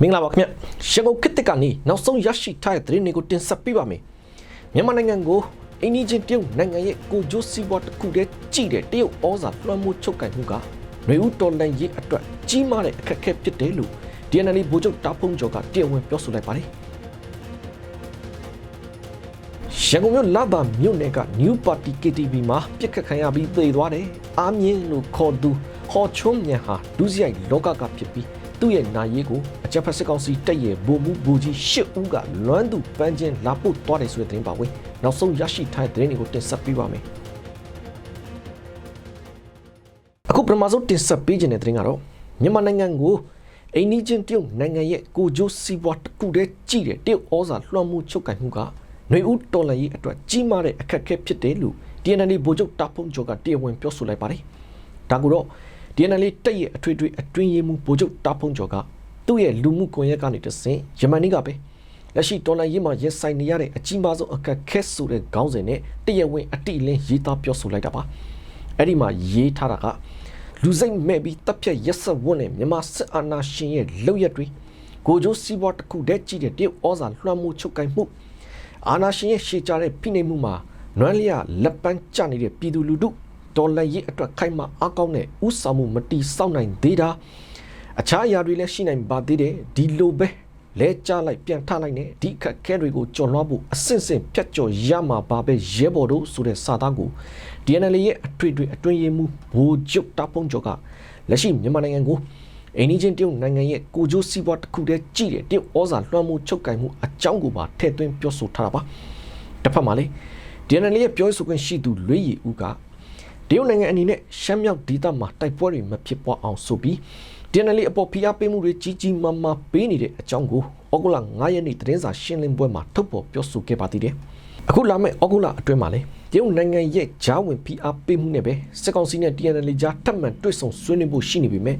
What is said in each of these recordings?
မင်္ဂလာပါခင်ဗျရန်ကုန်ခေတ်သစ်ကနေနောက်ဆုံးရရှိထားတဲ့သတင်းတွေကိုတင်ဆက်ပေးပါမယ်မြန်မာနိုင်ငံကိုအိန္ဒိချင်းတရုတ်နိုင်ငံရဲ့ကိုဂျိုစီဘတ်တစ်ခုတည်းကြည့်တဲ့တရုတ်ဩဇာလွှမ်းမိုးချုပ်ကိုင်မှုကຫນွေဦးတော်လန်ရေးအတွက်ကြီးမားတဲ့အခက်အခဲဖြစ်တယ်လို့ DNL ဗိုလ်ချုပ်တာဖုံကျော်ကတရားဝင်ပြောဆိုလိုက်ပါတယ်ရန်ကုန်မြို့လဘာမြို့နယ်က New Party KTV မှာပြစ်ခတ်ခံရပြီးသေသွားတယ်။အာမြင့်လို့ခေါ်သူဟော်ချုံးမြန်ဟာဒုစရိုက်လောကကဖြစ်ပြီး သူ့ရဲ့နာရီကိုအကြမ်းဖက်စစ်ကောင်စီတက်ရဲ့ဗိုလ်မှူးဘူကြီးရှစ်ဦးကလွမ်းသူပန်းချင်းလာပို့သွားတယ်ဆိုတဲ့သတင်းပါဝင်။နောက်ဆုံးရရှိထားတဲ့သတင်းတွေကိုတင်ဆက်ပေးပါမယ်။အခုပထမဆုံးတင်ဆက်ပေးခြင်းတဲ့သတင်းကတော့မြန်မာနိုင်ငံကိုအိန္ဒိချင်းတရုတ်နိုင်ငံရဲ့ကိုဂျိုစီဘွားတစ်ခုတည်းကြည့်တဲ့တရုတ်ဩဇာလွှမ်းမိုးချုပ်ကိုင်မှုကຫນွေဦးတော်လှန်ရေးအတွက်ကြီးမားတဲ့အခက်အခဲဖြစ်တယ်လို့ DNL ဗိုလ်ချုပ်တာဖုံကျော်ကတရားဝင်ပြောဆိုလိုက်ပါတယ်။ဒါကူတော့ DNL တက်ရဲ့အထွေထွေအတွင်းရေးမှူးဗိုလ်ချုပ်တာဖုံကျော်ကသူ့ရဲ့လူမှုကွန်ရက်ကနေတဆင့်ယမန်နေ့ကပဲလက်ရှိတော်လှန်ရေးမှာရင်ဆိုင်နေရတဲ့အကြီးမားဆုံးအခက်အခဲဆိုတဲ့ခေါင်းစဉ်နဲ့တရားဝင်အတိအလင်းရေးသားပြောဆိုလိုက်တာပါ။အဲ့ဒီမှာရေးထားတာကလူစိတ်မဲ့ပြီးတပ်ဖြတ်ရက်ဆက်ဝတ်နဲ့မြန်မာစစ်အာဏာရှင်ရဲ့လုပ်ရက်တွေကိုကြိုးစီးပွားတစ်ခုတည်းကြည့်တဲ့တရုတ်ဩဇာလွှမ်းမိုးချုပ်ကိုင်မှုအာဏာရှင်ရဲ့ရှေ့ကြတဲ့ဖိနှိပ်မှုမှာနွမ်းလျလက်ပန်းကျနေတဲ့ပြည်သူလူထု ဒေါ်လာရေးအတွက်ခိုင်မာအကောင်းတဲ့ဥဆောင်မှုမတီစောင့်နိုင်သေးတာအခြားအရာတွေလည်းရှိနိုင်ပါသေးတယ်ဒီလိုပဲလဲကြလိုက်ပြန်ထလိုက်နဲ့ဒီအခက်အခဲတွေကိုကြော်လွှားဖို့အဆင့်ဆင့်ဖြတ်ကျော်ရမှာပါပဲရဲဘော်တို့ဆိုတဲ့စာသားကို DNL ရဲ့အထွေထွေအတွင်းရေးမှူးဘိုးကျုပ်တာပုံကျော်ကလက်ရှိမြန်မာနိုင်ငံကိုအိန္ဒိချင်းတရုတ်နိုင်ငံရဲ့ကိုဂျိုးစီးပွားတစ်ခုတည်းကြည့်တဲ့တရုတ်ဩဇာလွှမ်းမိုးချုပ်ကိုင်မှုအကြောင်းကိုပါထည့်သွင်းပြောဆိုထားတာပါတစ်ဖက်မှာလေ DNL ရဲ့ပြောဆိုခွင့်ရှိသူလွေးရီဦးက တရုတ်နိုင်ငံအနေနဲ့ရှမ်းမြောက်ဒေသမှာတိုက်ပွဲတွေမဖြစ်ပွားအောင်ဆိုပြီး DNL အပေါ်ဖိအားပေးမှုတွေကြီးကြီးမားမားပေးနေတဲ့အကြောင်းကိုဩဂုတ်လ9ရက်နေ့သတင်းစာရှင်းလင်းပွဲမှာထုတ်ဖော်ပြောဆိုခဲ့ပါသေးတယ်အခုလာမယ့်ဩဂုတ်လအတွင်းမှာလေတရုတ်နိုင်ငံရဲ့ဂျားဝင်ဖိအားပေးမှုနဲ့ပဲစစ်ကောင်စီနဲ့ DNL ကြားထပ်မံတွေ့ဆုံဆွေးနွေးဖို့ရှိနေပေမဲ့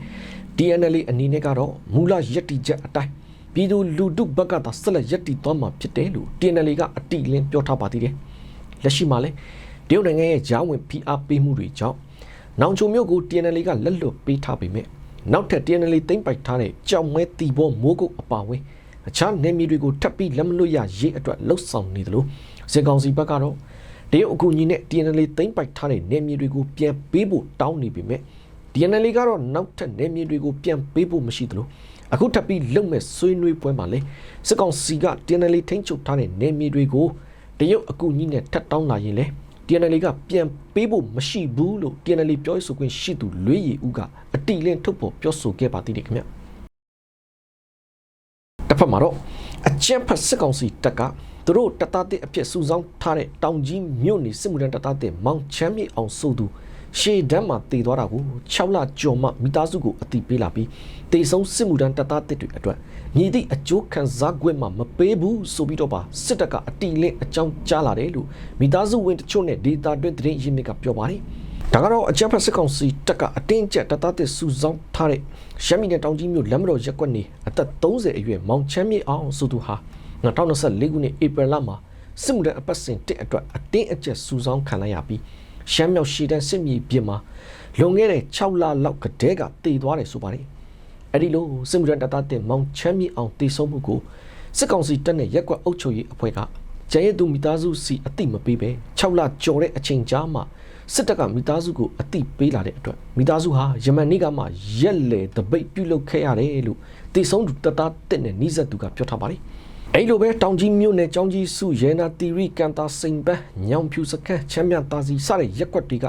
DNL အနေနဲ့ကတော့မူလယက်တီချက်အတိုင်းပြည်သူလူထုဘက်ကသာဆက်လက်ယက်တီသွားမှာဖြစ်တယ်လို့ DNL ကအတိအလင်းပြောထားပါသေးတယ်လက်ရှိမှာလေ တရုတ်နိုင်ငံရဲ့ဂျားဝင်ဖိအားပေးမှုတွေကြောင့်နောင်ချုံမြို့ကို TNL ကလက်လွတ်ပေးထားပေမဲ့နောက်ထပ် TNL သိမ့်ပိုက်ထားတဲ့ကြောင်မဲတီဘောမိုးကုတ်အပါဝင်အခြားနယ်မြေတွေကိုထပ်ပြီးလက်မလွတ်ရရေးအတွက်လှုပ်ဆောင်နေတယ်လို့စစ်ကောင်စီဘက်ကတော့တရုတ်အကူအညီနဲ့ TNL သိမ့်ပိုက်ထားတဲ့နယ်မြေတွေကိုပြန်ပေးဖို့တောင်းနေပေမဲ့ TNL ကတော့နောက်ထပ်နယ်မြေတွေကိုပြန်ပေးဖို့မရှိသလိုအခုထပ်ပြီးလုံမဲ့ဆွေးနွေးပွဲမှာလေစစ်ကောင်စီက TNL ထိန်းချုပ်ထားတဲ့နယ်မြေတွေကိုတရုတ်အကူအညီနဲ့ထပ်တောင်းလာရင်လေ TNL ကပြန်ပေးဖို့မရှိဘူးလို့ TNL ပြောဆိုခွင့်ရှိသူလွေးရီဦးကအတိလင်းထုတ်ပေါ်ပြောဆိုခဲ့ပါသေးတယ်ခင်ဗျတစ်ဖက်မှာတော့အကြံဖတ်စစ်ကောင်စီတပ်ကသူတို့တတတဲ့အဖြစ်စုဆောင်းထားတဲ့တောင်ကြီးမြို့နေစစ်မှုထမ်းတတတဲ့မောင်ချမ်းမြေအောင်ဆိုသူ ရှေ့တန်းမှာတည်သွားတာကို6လကျော်မှမိသားစုကိုအတိပေးလာပြီးတေဆုံးစစ်မှုထမ်းတတတဲ့တွေအတွက်မြည်သည့်အကျိုးခံစား권မှာမပေးဘူးဆိုပြီးတော့ပါစစ်တပ်ကအတိလင်းအကြောင်းကြားလာတယ်လို့မိသားစုဝင်တချို့နဲ့ဒေတာတွင်သတင်းရင်းမြစ်ကပြောပါတယ်ဒါကတော့အကြမ်းဖက်စစ်ကောင်စီတပ်ကအတင်းကျပ်တတတဲ့စုဆောင်းထားတဲ့ရှမ်းပြည်နယ်တောင်ကြီးမြို့လမ်းမတော်ရက်ကွက်နေအသက်30အရွယ်မောင်ချမ်းမြေအောင်ဆိုသူဟာ2024ခုနှစ်ဧပြီလမှာစစ်မှုထမ်းအပတ်စဉ်တစ်အတွက်အတင်းအကျပ်စုဆောင်းခံလိုက်ရပြီး ရှမ်းမြောက်ရှေ့တန်းစစ်မြေပြင်မှာလွန်ခဲ့တဲ့6လလောက်ကတည်းကတည်သွားတယ်ဆိုပါတယ်အဲ့ဒီလိုစစ်မှုထမ်းတပ်သားတင်မောင်ချမ်းမြေအောင်တည်ဆုံးမှုကိုစစ်ကောင်စီတပ်နဲ့ရက်ကွက်အုပ်ချုပ်ရေးအဖွဲ့ကကျန်ရည်သူမိသားစုစီအတိမပေးပဲ6လကျော်တဲ့အချိန်ကြာမှစစ်တပ်ကမိသားစုကိုအတိပေးလာတဲ့အတွက်မိသားစုဟာယမန်နေ့ကမှရက်လေတပိတ်ပြုတ်လုခဲ့ရတယ်လို့တည်ဆုံးသူတပ်သားတက်နဲ့နှိစက်သူကပြောထားပါတယ် အဲ့လိုပဲတောင်ကြီးမြို့နယ်ကျောင်းကြီးစုရဲနာတီရီကန်တာစိန်ပန်းညောင်ဖြူစခန်းချမ်းမြတာစီစတဲ့ရက်ကွက်တွေက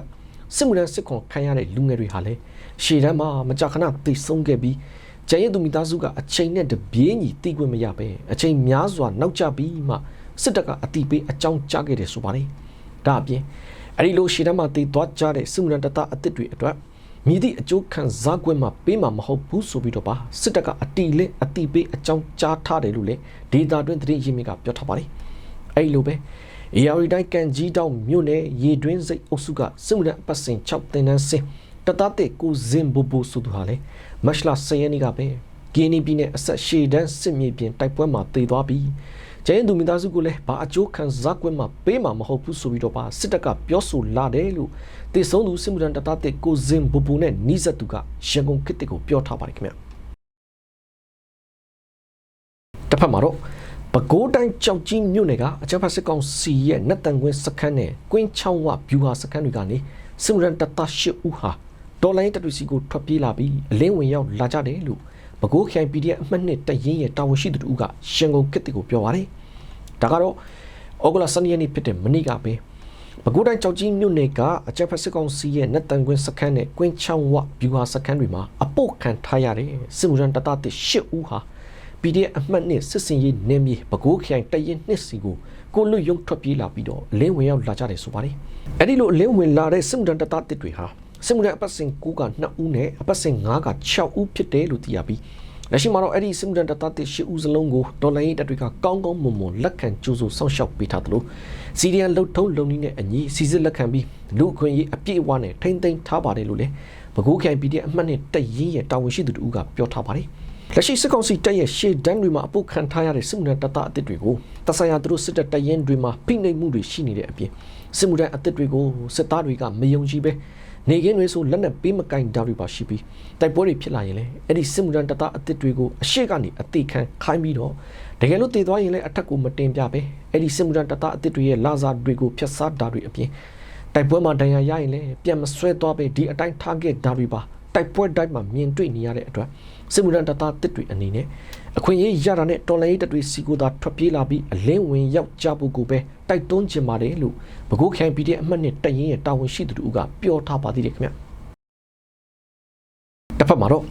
စစ်မှုထမ်းစစ်ခွန်ခံရတဲ့လူငယ်တွေဟာလည်းရှေ့တန်းမှာမကြာခဏသိဆုံးခဲ့ပြီးကျန်ရည်သူမိသားစုကအချိန်နဲ့တပြေးညီတိခွင့်မရပဲအချိန်များစွာနောက်ကျပြီးမှစစ်တပ်ကအတိပေးအကြောင်းကြားခဲ့တယ်ဆိုပါတယ်ဒါအပြင်အဲ့ဒီလိုရှေ့တန်းမှာတည်သွားကြတဲ့စစ်မှုထမ်းတပ်သားအသစ်တွေအတွက် မြည်သည့်အကျိုးခံစား권မှာပေးမှာမဟုတ်ဘူးဆိုပြီးတော့ပါစစ်တပ်ကအတီလင်းအတီပေးအကြောင်းကြားထားတယ်လို့လေဒေတာတွင်သတင်းရင်းမြစ်ကပြောထားပါတယ်အဲ့လိုပဲအေယာရီတိုင်းကန်ကြီးတောင်မြို့နယ်ရေတွင်းစိတ်အုပ်စုကစစ်မှုထမ်းအပတ်စဉ်6တင်တန်းစင်တတတဲ့ကိုဇင်ဘူဘူဆိုသူဟာလေမတ်လ10ရက်နေ့ကပဲဂီနီပြည်နယ်အဆက်ရှေတန်းစစ်မြေပြင်တိုက်ပွဲမှာတည်သွားပြီး ကျင်းသူမိသားစုကိုလည်းဘာအကျိုးခံစား권မှာပေးမှာမဟုတ်ဘူးဆိုပြီးတော့ပါစစ်တပ်ကပြောဆိုလာတယ်လို့တေဆုံးသူစစ်မှုထမ်းတတတဲ့ကိုဇင်ဘူဘူနဲ့နီးစပ်သူကရန်ကုန်ခေတ်ကိုပြောထားပါတယ်ခင်ဗျတစ်ဖက်မှာတော့ပဲခူးတိုင်းကြောက်ကြီးမြို့နယ်ကအကြမ်းဖက်စစ်ကောင်စီရဲ့နတ်တန်ကွင်းစခန်းနဲ့ကွင်းချောင်းဝဗျူဟာစခန်းတွေကနေစစ်မှုရန်တပ်သား၈ဦးဟာဒေါ်လိုင်းတပ်တွေစီကိုထွက်ပြေးလာပြီးအလင်းဝင်ရောက်လာကြတယ်လို့ ပဲခူးခိုင် PDF အမှတ်နှစ်တရင်ရဲ့တာဝန်ရှိသူတို့ကရှန်ကုန်ကစ်တီကိုပြောပါတယ်။ဒါကတော့ဩဂုတ်လ12ရက်နေ့ဖြစ်တဲ့မနေ့ကပဲပဲခူးတိုင်းကြောက်ကြီးမြို့နယ်ကအကြမ်းဖက်စစ်ကောင်စီရဲ့နတ်တန်ကွင်းစခန်းနဲ့ကွင်းချောင်းဝဗျူဟာစခန်းတွေမှာအပုတ်ခံထားရတဲ့စစ်မှုရန်တပ်သား၈ဦးဟာ PDF အမှတ်နှစ်စစ်စင်ရေးနေမြေပဲခူးခိုင်တရင်နှစ်စီကိုကိုလွတ်ရုံထွက်ပြေးလာပြီးတော့အလင်းဝင်ရောက်လာကြတယ်ဆိုပါတယ်။အဲ့ဒီလိုအလင်းဝင်လာတဲ့စစ်မှုရန်တပ်သားတစ်တွေဟာ စစ်မှုရန်အပတ်စဉ်9က2ဦးနဲ့အပတ်စဉ်9က6ဦးဖြစ်တယ်လို့သိရပြီးလက်ရှိမှာတော့အဲ့ဒီစစ်မှုရန်တပ်သားတစ်8ဦးစလုံးကိုဒေါ်လာရေးတပ်တွေကကောင်းကောင်းမွန်မွန်လက်ခံကြိုးစိုးစောင့်ရှောက်ပေးထားသလိုစီရီယန်လှုပ်ထုံးလုံနည်းနဲ့အညီစီစစ်လက်ခံပြီးလူအခွင့်အရေးအပြည့်အဝနဲ့ထိမ့်သိမ်းထားပါတယ်လို့လည်းပဲခူးခိုင် PDF အမှတ်နဲ့တရင်ရဲ့တာဝန်ရှိသူတို့ကပြောထားပါတယ်။လက်ရှိစစ်ကောင်စီတပ်ရဲ့ရှေ့တန်းတွေမှာအပုတ်ခံထားရတဲ့စစ်မှုထမ်းတပ်သားအသစ်တွေကိုတဆိုင်ရာသူတို့စစ်တပ်တရင်တွေမှာဖိနှိပ်မှုတွေရှိနေတဲ့အပြင်စစ်မှုထမ်းအသစ်တွေကိုစစ်သားတွေကမယုံကြည်ပဲ နေကင်းတွေဆိုလက်နဲ့ပေးမကင်တာတွေပါရှိပြီးတိုက်ပွဲတွေဖြစ်လာရင်လည်းအဲ့ဒီစစ်မှုထမ်းတပ်သားအသစ်တွေကိုအရှိကနေအသေးခံခိုင်းပြီးတော့တကယ်လို့တည်သွားရင်လည်းအထက်ကိုမတင်ပြပဲအဲ့ဒီစစ်မှုထမ်းတပ်သားအသစ်တွေရဲ့လာစာတွေကိုဖျက်ဆီးတာတွေအပြင်တိုက်ပွဲမှာဒဏ်ရာရရင်လည်းပြန်မဆွဲသွားပဲဒီအတိုင်း target ဓာတ်တွေပါ တိုက်ပွဲတိုင်းမှာမြင်တွေ့နေရတဲ့အတွက်စစ်မှုထမ်းတပ်သားတစ်တွေအနေနဲ့အခွင့်အရေးရတာနဲ့တော်လိုင်းတပ်တွေစီကိုသာထွက်ပြေးလာပြီးအလင်းဝင်ရောက်ကြဖို့ကိုပဲတိုက်တွန်းချင်ပါတယ်လို့ဘကိုးခိုင် PDF အမှတ်နဲ့တရင်ရဲ့တာဝန်ရှိသူတို့ကပြောထားပါသေးတယ်ခင်ဗျ တစ်ဖက်မှာတော့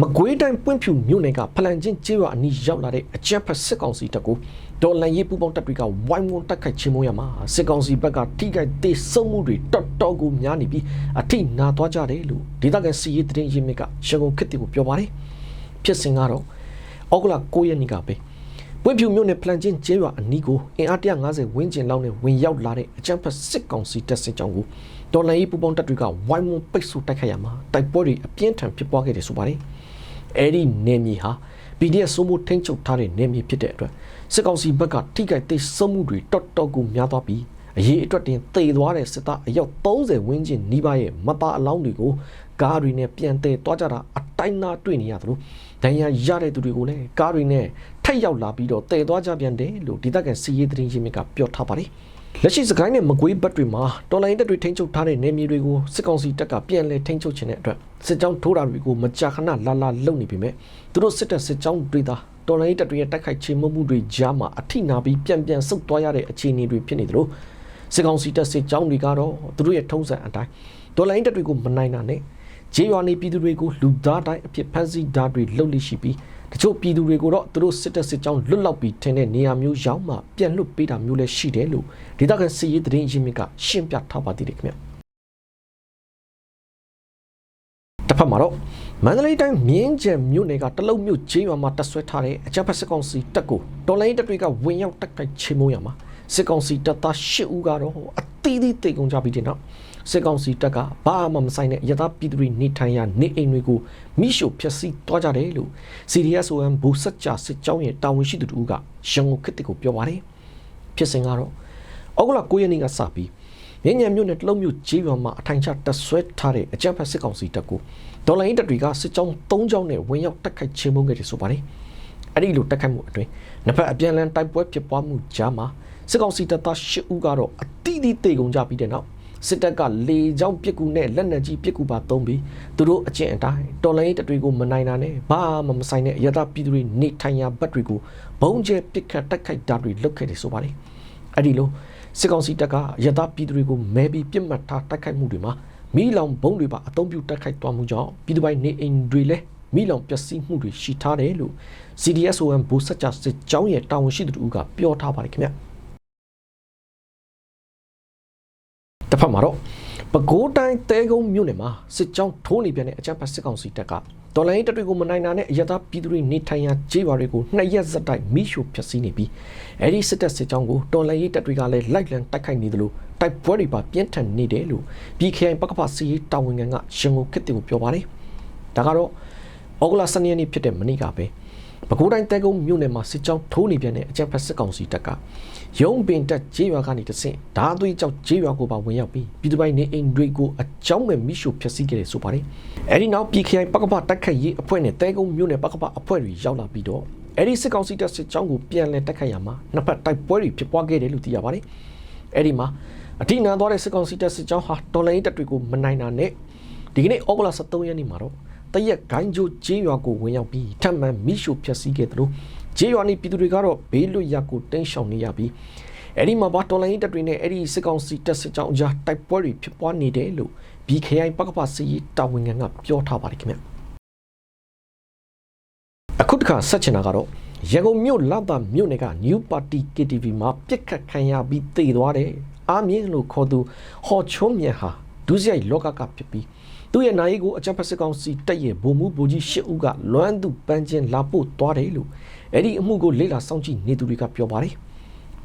မကွေးတိုင်းပွင့်ဖြူမြို့နယ်ကဖလန်ချင်းကျေးရွာအနီးရောက်လာတဲ့အကြမ်းဖက်စစ်ကောင်စီတပ်ကိုဒေါ်လန်ရေးပူပေါင်းတပ်တွေကဝိုင်းဝန်းတိုက်ခိုက်ချင်းမုံရမှာစစ်ကောင်စီဘက်ကထိခိုက်သေးဆုံးမှုတွေတော်တော်ကိုများနေပြီးအထိနာသွားကြတယ်လို့ဒေသခံစီရေးတရင်ရင်းမြစ်ကရန်ကုန်ခေတ်တီကိုပြောပါတယ်ဖြစ်စဉ်ကတော့ဩဂုတ်လ9ရက်နေ့ကပဲပွင့်ဖြူမြို့နယ်ဖလန်ချင်းကျေးရွာအနီးကိုအင်အား150ဝန်းကျင်လောက်နဲ့ဝင်ရောက်လာတဲ့အကြမ်းဖက်စစ်ကောင်စီတပ်စစ်ကြောင်းကို ဒေါ်လန်ရေးပူပေါင်းတပ်တွေကဝိုင်းဝန်းပိတ်ဆို့တိုက်ခိုက်ရမှာတိုက်ပွဲတွေအပြင်းထန်ဖြစ်ပွားခဲ့တယ်ဆိုပါတယ်အဲ့ဒီနေမြေဟာ PDF စိုးမိုးထိန်းချုပ်ထားတဲ့နေမြေဖြစ်တဲ့အတွက်စစ်ကောင်စီဘက်ကထိခိုက်သိမ်းဆုံးမှုတွေတော်တော်ကိုများသွားပြီးအရေးအတွက်တင်သေသွားတဲ့စစ်သားအယောက်30ဝန်းကျင်နီးပါးရဲ့မသားအလောင်းတွေကိုကားတွေနဲ့ပြန်တည်သွားကြတာအတိုင်းသားတွေ့နေရသလိုဒဏ်ရာရတဲ့သူတွေကိုလည်းကားတွေနဲ့ထိတ်ရောက်လာပြီးတော့တည်သွားကြပြန်တယ်လို့ဒေသခံစီရေးသတင်းရင်းမြစ်ကပြောထားပါတယ် လက်ရှိစကိုင်းနဲ့မကွေးဘက်တွေမှာတော်လိုင်းတပ်တွေထိန်းချုပ်ထားတဲ့နေမြေတွေကိုစစ်ကောင်စီတပ်ကပြန်လည်ထိန်းချုပ်ခြင်းတဲ့အတွက်စစ်ကြောင်းထိုးတာတွေကိုမကြာခဏလာလာလုပ်နေပြီမဲ့သူတို့စစ်တပ်စစ်ကြောင်းတွေသာတော်လိုင်းတပ်တွေရဲ့တိုက်ခိုက်ခြင်းမှုတွေကြားမှာအထိနာပြီးပြန်ပြန်ဆုတ်သွားရတဲ့အခြေအနေတွေဖြစ်နေသလိုစစ်ကောင်စီတပ်စစ်ကြောင်းတွေကတော့သူတို့ရဲ့ထုံးစံအတိုင်းတော်လိုင်းတပ်တွေကိုမနိုင်တာနဲ့ ဂျေးရွာနေပြည်သူတွေကိုလူသားတိုင်းအဖြစ်ဖမ်းဆီးဓာတ်တွေလှုပ်လိရှိပြီးတချို့ပြည်သူတွေကိုတော့သူတို့စစ်တပ်စစ်ကြောင်းလွတ်လောက်ပြီးထင်တဲ့နေရာမျိုးရောက်မှပြန်လွတ်ပေးတာမျိုးလည်းရှိတယ်လို့ဒေသခံစစ်ရေးသတင်းရင်းမြစ်ကရှင်းပြထားပါသေးတယ်ခင်ဗျတစ်ဖက်မှာတော့မန္တလေးတိုင်းမြင်းကျန်မြို့နယ်ကတလုံးမြို့ကျေးရွာမှာတပ်ဆွဲထားတဲ့အကြမ်းဖက်စစ်ကောင်စီတပ်ကိုတော်လိုင်းတပ်တွေကဝင်ရောက်တိုက်ခိုက်ချေမှုန်းရမှာစစ်ကောင်စီတပ်သား၈ဦးကတော့အသီးသီးတိတ်ကုန်ကြပြီးတဲ့နောက် စစ်ကောင်စီတပ်ကဘာမှမဆိုင်တဲ့ရသပြည်သူတွေနေထိုင်ရာနေအိမ်တွေကိုမိရှို့ဖျက်ဆီးသွားကြတယ်လို့ CDSOM ဘူစက်ကြစစ်ကြောင်းရဲ့တာဝန်ရှိသူတို့ကရန်ကုန်ခေတ်ကိုပြောပါတယ်ဖြစ်စဉ်ကတော့ဩဂုတ်လ9ရက်နေ့ကစပြီးမြင်းညံမြို့နယ်တလုံးမြို့ကျေးရွာမှာအထိုင်ချတပ်ဆွဲထားတဲ့အကြမ်းဖက်စစ်ကောင်စီတပ်ကိုဒေါ်လာရင်းတပ်တွေကစစ်ကြောင်း၃ကြောင်းနဲ့ဝင်ရောက်တိုက်ခိုက်ချင်းမုန်းခဲ့တယ်ဆိုပါတယ်အဲ့ဒီလိုတိုက်ခိုက်မှုအတွင်းနှစ်ဖက်အပြန်အလှန်တိုက်ပွဲဖြစ်ပွားမှုကြားမှာစစ်ကောင်စီတပ်သား၈ဦးကတော့အတိအသီးတေကုန်ကြပြီးတဲ့နောက် စစ်တပ်ကလေကြောင်းပစ်ကူနဲ့လက်နက်ကြီးပစ်ကူပါသုံးပြီးသူတို့အကျင့်အတိုင်းတော်လိုင်းတပ်တွေကိုမနိုင်တာနဲ့ဘာမှမဆိုင်တဲ့ရသပြည်သူတွေနေထိုင်ရာဘက်တွေကိုဘုံကျဲပစ်ခတ်တိုက်ခိုက်တာတွေလုပ်ခဲ့တယ်ဆိုပါတယ်အဲ့ဒီလိုစစ်ကောင်စီတပ်ကရသပြည်သူတွေကိုမဲပြီးပြစ်မှတ်ထားတိုက်ခိုက်မှုတွေမှာမိလောင်ဘုံတွေပါအုံပြုတိုက်ခိုက်သွားမှုကြောင့်ပြည်သူပိုင်နေအိမ်တွေလည်းမိလောင်ပျက်စီးမှုတွေရှိထားတယ်လို့ CDSOM ဘူစက်ချစစ်ကြောင်းရဲ့တာဝန်ရှိသူတို့ကပြောထားပါတယ်ခင်ဗျ တစ်ဖက်မှာတော့ပဲခူးတိုင်းတဲကုန်းမြို့နယ်မှာစစ်ကြောင်းထိုးနေပြန်တဲ့အကြမ်းဖက်စစ်ကောင်စီတပ်ကတော်လိုင်းတပ်တွေကိုမနိုင်တာနဲ့အရသာပြည်သူတွေနေထိုင်ရာခြေရွာတွေကိုနှစ်ရက်ဇက်တိုက်မိရှုဖျက်ဆီးနေပြီးအဲဒီစစ်တပ်စစ်ကြောင်းကိုတော်လိုင်းတပ်တွေကလည်းလိုက်လံတိုက်ခိုက်နေသလိုတိုက်ပွဲတွေပါပြင်းထန်နေတယ်လို့ BKI ပကပစီရေးတာဝန်ခံကရန်ကုန်ခေတ်တင်ကိုပြောပါတယ်ဒါကတော့ ဩဂုတ်လ12ရက်နေ့ဖြစ်တဲ့မနေ့ကပဲပဲခူးတိုင်းတဲကုန်းမြို့နယ်မှာစစ်ကြောင်းထိုးနေပြန်တဲ့အကြမ်းဖက်စစ်ကောင်စီတပ်ကရုံးပင်တက်ဂျေးရွာကနေတဆင့်ဓာသွေးကြောက်ဂျေးရွာကိုပါဝင်ရောက်ပြီးပြည်သူပိုင်းနေအိမ်တွေကိုအကြောင်းမဲ့မိရှုဖျက်ဆီးခဲ့တယ်ဆိုပါတယ်။အဲဒီနောက် PKI ပကပတိုက်ခတ်ရေးအဖွဲ့နဲ့တဲကုန်းမြို့နယ်ပကပအဖွဲ့တွေရောက်လာပြီးတော့အဲ့ဒီစစ်ကောင်စီတပ်စစ်ကြောင်းကိုပြန်လည်တိုက်ခိုက်ရမှာနှစ်ဖက်တိုက်ပွဲတွေဖြစ်ပွားခဲ့တယ်လို့သိရပါတယ်အဲ့ဒီမှာအထိနာသွားတဲ့စစ်ကောင်စီတပ်စစ်ကြောင်းဟာတော်လိုင်းတပ်တွေကိုမနိုင်တာနဲ့ဒီကနေ့ဩဂုတ်လ23ရက်နေ့မှာတော့ တရက်ဂိုင်းကျိုးဂျေးရွာကိုဝင်ရောက်ပြီးထပ်မံမိရှုဖျက်ဆီးခဲ့တယ်လို့ဂျေးရွာနေပြည်သူတွေကတော့ဘေးလွတ်ရာကိုတင်းရှောင်နေရပြီးအဲ့ဒီမှာဘာတော်လိုင်းတပ်တွေနဲ့အဲ့ဒီစစ်ကောင်စီတပ်စစ်ကြောင်းအကြားတိုက်ပွဲတွေဖြစ်ပွားနေတယ်လို့ BKI ပကပစီတာဝန်ခံကပြောထားပါတယ်ခင်ဗျအခုတခါဆက်ချင်တာကတော့ရန်ကုန်မြို့လမ်းပါမြို့နယ်က New Party KTV မှာပြစ်ခတ်ခံရပြီးတည်သွားတယ်အာမြင့်လို့ခေါ်သူဟော်ချုံးမြန်ဟာဒုစရိုက်လောကကဖြစ်ပြီး သူ့ရဲ့နိုင်ကိုအကြံဖက်စစ်ကောင်စီတက်ရဲ့ဗိုလ်မှူးဗိုလ်ကြီးရှစ်ဦးကလွမ်းသူပန်းချင်းလာပို့သွားတယ်လို့အဲ့ဒီအမှုကိုလေ့လာစောင့်ကြည့်နေသူတွေကပြောပါတယ်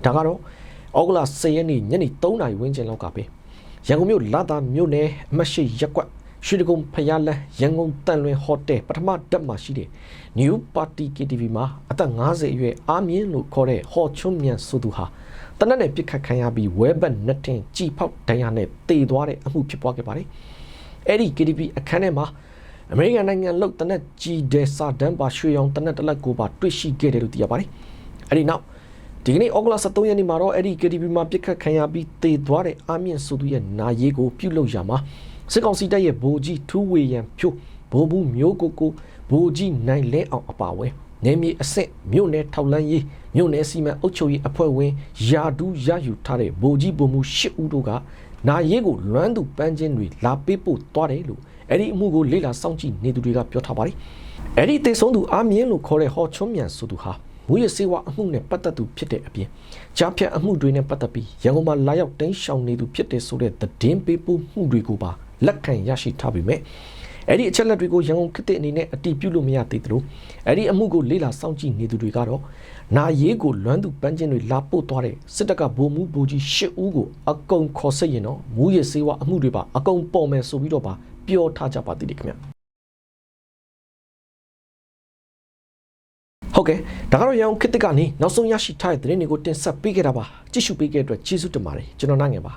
ဒါကတော့ဩဂုတ်လ10ရက်နေ့ညနေ3နာရီဝန်းကျင်လောက်ကပဲရန်ကုန်မြို့လာသာမြို့နယ်အမှတ်ရှိရက်ကွက်ရွှေတကုံဖျားလန်းရန်ကုန်တန်လွင်ဟိုတယ်ပထမတက်မှာရှိတဲ့ New Party KTV မှာအသက်50အရွယ်အာမြင့်လို့ခေါ်တဲ့ဟော်ချွန်းမြန်ဆိုသူဟာတနက်နဲ့ပြစ်ခတ်ခံရပြီးဝဲဘက်နှစ်တင်ကြည်ဖောက်ဒဏ်ရာနဲ့တေသွားတဲ့အမှုဖြစ်ပွားခဲ့ပါတယ်။ အဲ့ဒီ KTV အခန်းထဲမှာအမေရိကန်နိုင်ငံလောက်တနက်ကြီးတဲ့စာတန်းပါရွှေရောင်တနက်တစ်လက်ကိုပါတွေ့ရှိခဲ့တယ်လို့သိရပါတယ်။အဲ့ဒီနောက်ဒီကနေ့ဩဂုတ်လ23ရက်နေ့မှာတော့အဲ့ဒီ KTV မှာပြစ်ခတ်ခံရပြီးတေသွားတဲ့အာမြင့်ဆိုသူရဲ့နာရေးကိုပြုလုပ်ရမှာစစ်ကောင်စီတပ်ရဲ့ဗိုလ်ကြီးထူးဝေရန်ဖြိုးဗိုလ်ဘူးမျိုးကိုကိုဗိုလ်ကြီးနိုင်လဲအောင်အပါဝဲနေမြေအဆင့်မြို့နယ်ထောက်လန်းရေးမြို့နယ်စီမံအုပ်ချုပ်ရေးအဖွဲ့ဝင်ယာဒူးရယူထားတဲ့ဗိုလ်ကြီးဗိုလ်မှူးရှစ်ဦးတို့က နာရေးကိုလွမ်းသူပန်းချင်းတွေလာပေးဖို့သွားတယ်လို့အဲ့ဒီအမှုကိုလေ့လာစောင့်ကြည့်နေသူတွေကပြောထားပါတယ်အဲ့ဒီတေဆုံးသူအာမြင့်လို့ခေါ်တဲ့ဟောချွန်းမြန်ဆိုသူဟာမူရစေဝအမှုနဲ့ပတ်သက်သူဖြစ်တဲ့အပြင်ကြားဖြတ်အမှုတွေနဲ့ပတ်သက်ပြီးရန်ကုန်မှာလာရောက်တင်းရှောင်နေသူဖြစ်တဲ့ဆိုတဲ့သတင်းပေးပို့မှုတွေကိုပါလက်ခံရရှိထားပြီမဲ့ အဲ့ဒီအချက်လက်တွေကိုရန်ကုန်ခေတ်အနေနဲ့အတီးပြုလို့မရသေးသလိုအဲ့ဒီအမှုကိုလေ့လာစောင့်ကြည့်နေသူတွေကတော့နာရေးကိုလွမ်းသူပန်းချင်းတွေလာပို့သွားတဲ့စစ်တပ်ကဗိုလ်မှူးဗိုလ်ကြီးရှစ်ဦးကိုအကုံခေါ်စိတ်ရင်တော့မူရစေဝအမှုတွေပါအကုံပေါ်မယ်ဆိုပြီးတော့ပါပြောထားကြပါသေးတယ်ခင်ဗျာဟုတ်ကဲ့ဒါကတော့ရအောင်ခေတ်သစ်ကနေနောက်ဆုံးရရှိထားတဲ့သတင်းတွေကိုတင်ဆက်ပေးခဲ့တာပါကြည့်ရှုပေးခဲ့တဲ့အတွက်ကျေးဇူးတင်ပါတယ်ကျွန်တော်နိုင်ငယ်ပါ